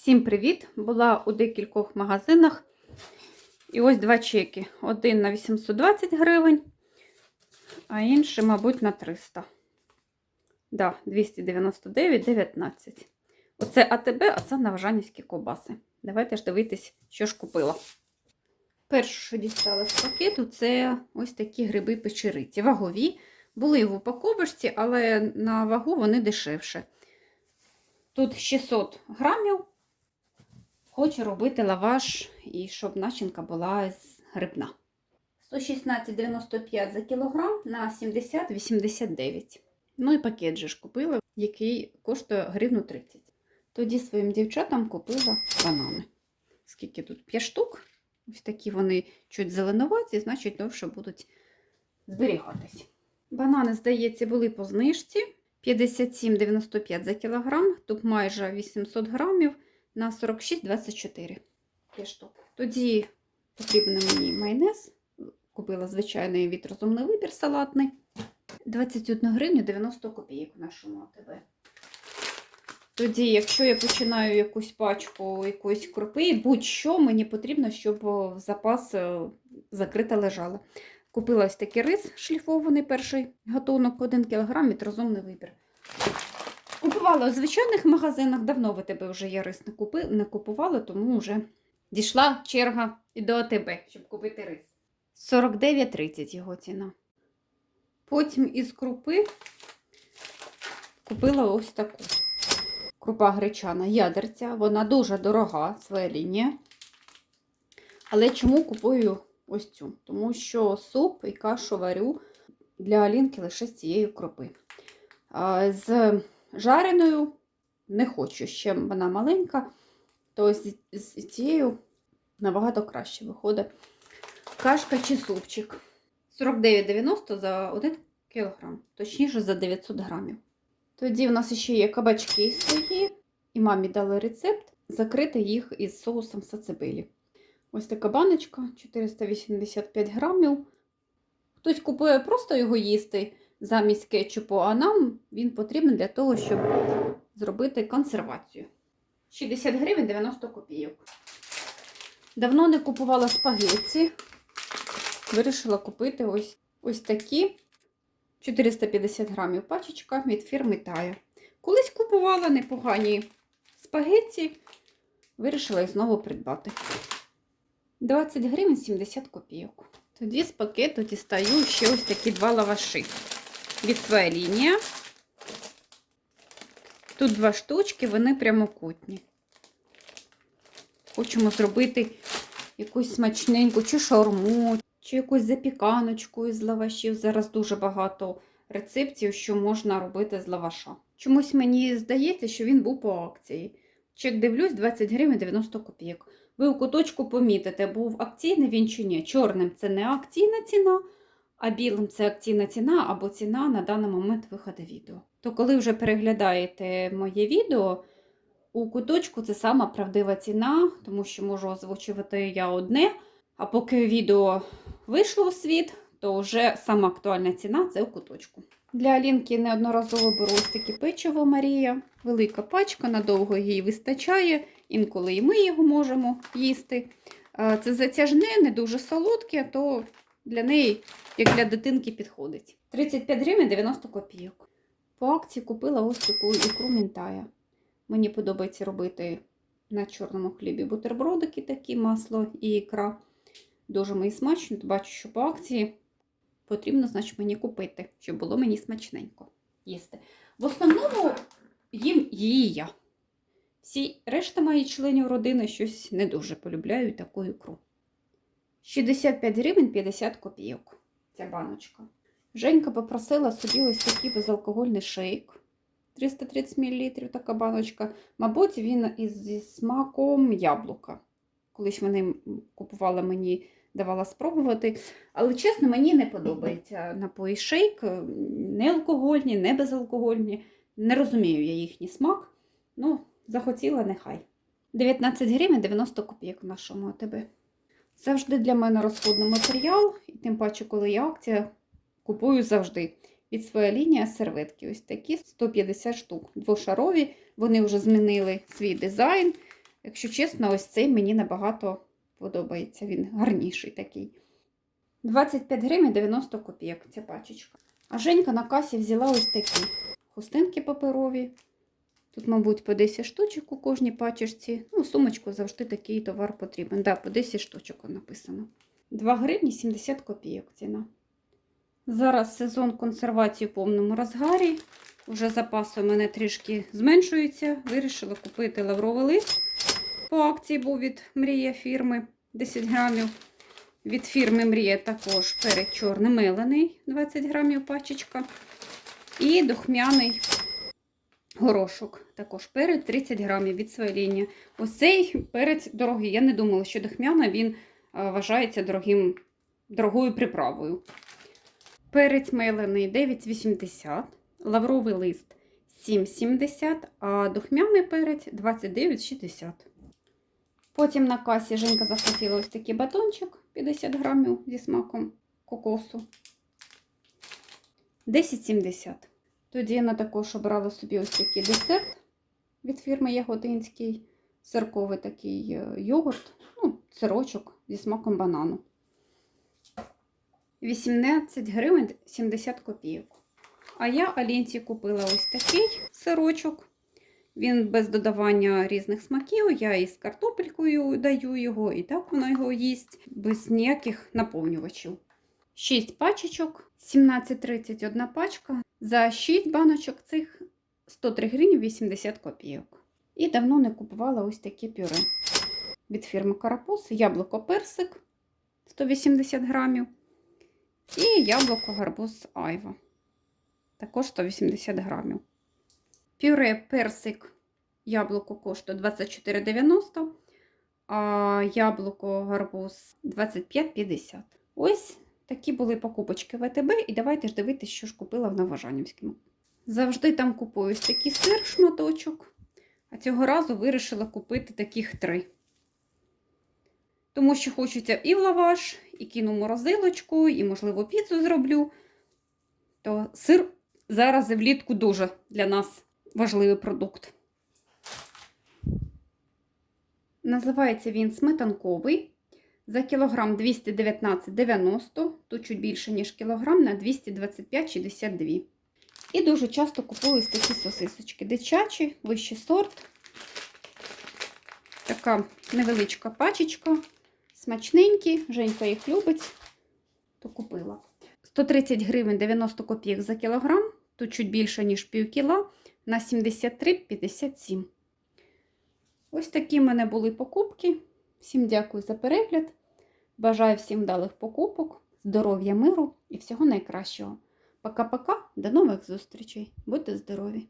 Всім привіт! Була у декількох магазинах. І ось два чеки. Один на 820 гривень, а інший, мабуть, на 300. Да, 299,19. Оце АТБ, а це навжанівські ковбаси. Давайте ж дивитись, що ж купила. Перше, що дістала з пакету, це ось такі гриби печериці. Вагові. Були в упаковочці, але на вагу вони дешевше. Тут 600 грамів. Хочу робити лаваш і щоб начинка була з грибна. 116,95 за кілограм на 70,89. Ну і пакет же ж купила, який коштує гривну 30. Тоді своїм дівчатам купила банани. Скільки тут? 5 штук. Ось такі вони чуть зеленуваті, значить довше будуть зберігатись. Банани, здається, були по знижці. 57,95 за кілограм, тут майже 800 грамів на 46,24 5 штук. Тоді потрібен мені майонез. Купила звичайний від розумний вибір салатний. 21 гривню 90 копійок в нашому АТБ. Тоді, якщо я починаю якусь пачку якоїсь крупи, будь-що мені потрібно, щоб в запас е, закрита лежала. Купила ось такий рис шліфований перший гатунок, 1 кг від розумний вибір. Купувала у звичайних магазинах, давно в тебе вже я рис не, купи, не купувала, тому вже дійшла черга і до АТБ, щоб купити рис. 49,30 його ціна. Потім із крупи купила ось таку. Крупа гречана ядерця. Вона дуже дорога, своя лінія. Але чому купую ось цю? Тому що суп і кашу варю для Алінки лише з цієї крупи. З жареною не хочу, ще вона маленька, то з, з цією набагато краще виходить кашка чи супчик. 49,90 за 1 кг, точніше за 900 грамів. Тоді в нас ще є кабачки свої, і мамі дали рецепт закрити їх із соусом сацебилі. Ось така баночка 485 грамів. Хтось купує просто його їсти замість кетчупу, а нам він потрібен для того, щоб зробити консервацію. 60 гривень 90 копійок. Давно не купувала спагетті. Вирішила купити ось, ось такі 450 грамів пачечка від фірми Тая. Колись купувала непогані спагетті, вирішила їх знову придбати. 20 гривень 70 копійок. Тоді з пакету дістаю ще ось такі два лаваші від своя лінія. Тут два штучки, вони прямокутні. Хочемо зробити якусь смачненьку, чи шаурму, чи якусь запіканочку із лавашів. Зараз дуже багато рецептів, що можна робити з лаваша. Чомусь мені здається, що він був по акції. Чек дивлюсь, 20 гривень 90 копійок. Ви у куточку помітите, був акційний він чи ні. Чорним це не акційна ціна, а білим це акційна ціна або ціна на даний момент виходу відео. То коли вже переглядаєте моє відео, у куточку це сама правдива ціна, тому що можу озвучувати я одне. А поки відео вийшло у світ, то вже сама актуальна ціна це у куточку. Для Алінки неодноразово беру ось таке печиво Марія. Велика пачка, надовго їй вистачає, інколи і ми його можемо їсти. Це затяжне, не дуже солодке, то для неї, як для дитинки, підходить. 35 гривень 90 копійок. По акції купила ось таку ікру мінтая. Мені подобається робити на чорному хлібі бутербродики, такі масло і ікра. Дуже мені смачно, бачу, що по акції потрібно, значить, мені купити, щоб було мені смачненько їсти. В основному їм її я. Всі решта моїх членів родини щось не дуже полюбляють таку ікру. 65 гривень 50 копійок. Ця баночка. Женька попросила собі ось такий безалкогольний шейк. 330 мл така баночка. Мабуть, він із зі смаком яблука. Колись вони купували мені, давала спробувати. Але, чесно, мені не подобається напої шейк. Не алкогольні, не безалкогольні. Не розумію я їхній смак. Ну, захотіла, нехай. 19 гривень 90 копійок в нашому АТБ. Завжди для мене розходний матеріал, і тим паче, коли є акція, купую завжди. Від своя лінія серветки. Ось такі 150 штук. Двошарові. Вони вже змінили свій дизайн. Якщо чесно, ось цей мені набагато подобається. Він гарніший такий. 25 гривень 90 копійок ця пачечка. А Женька на касі взяла ось такі хустинки паперові. Тут, мабуть, по 10 штучок у кожній пачечці. Ну, сумочку завжди такий товар потрібен. Да, по 10 штучок написано. 2 гривні 70 копійок ціна. Зараз сезон консервації в повному розгарі. Уже запаси у мене трішки зменшуються. Вирішила купити лавровий лист. По акції був від Мрія фірми 10 грамів. Від фірми Мрія також перед чорний мелений 20 грамів пачечка. І духмяний горошок. Також перед 30 грамів від своєї Ось цей перець дорогий. Я не думала, що духмяна він вважається дорогим, дорогою приправою. Перець мелений 9,80, лавровий лист 7,70, а духмяний перець 29,60. Потім на касі Женька захотіла ось такий батончик 50 грамів зі смаком кокосу. 10,70. Тоді я також обрала собі ось такий десерт від фірми Ягодинський. Сирковий такий е, йогурт, ну, сирочок зі смаком банану. 18 гривень 70 копійок. А я Алінці купила ось такий сирочок. Він без додавання різних смаків. Я із картопелькою даю його, і так вона його їсть, без ніяких наповнювачів. 6 пачечок, 17,30 одна пачка. За 6 баночок цих 103 гривні 80 копійок. І давно не купувала ось такі пюре від фірми Карапуз, яблуко персик 180 грамів. І яблуко гарбуз Айва. Також 180 грамів. Пюре персик яблуко коштує 24,90, а яблуко гарбуз 25,50. Ось такі були покупочки ВТБ. І давайте ж дивитися, що ж купила в Новожанівському. Завжди там купую ось такий сир шматочок. А цього разу вирішила купити таких три. Тому що хочеться і в лаваш, і кину морозилочку, і, можливо, піцу зроблю. То сир зараз і влітку дуже для нас важливий продукт. Називається він сметанковий. За кілограм 219,90, тут чуть більше, ніж кілограм, на 225,62. І дуже часто купую такі сосисочки. Дитячі, вищий сорт. Така невеличка пачечка. Смачненькі, Женька їх любить, то купила. 130 гривень 90 копійок за кілограм, тут чуть більше, ніж пів кіла, на 73,57. Ось такі в мене були покупки. Всім дякую за перегляд. Бажаю всім вдалих покупок, здоров'я, миру і всього найкращого. Пока-пока, до нових зустрічей. Будьте здорові!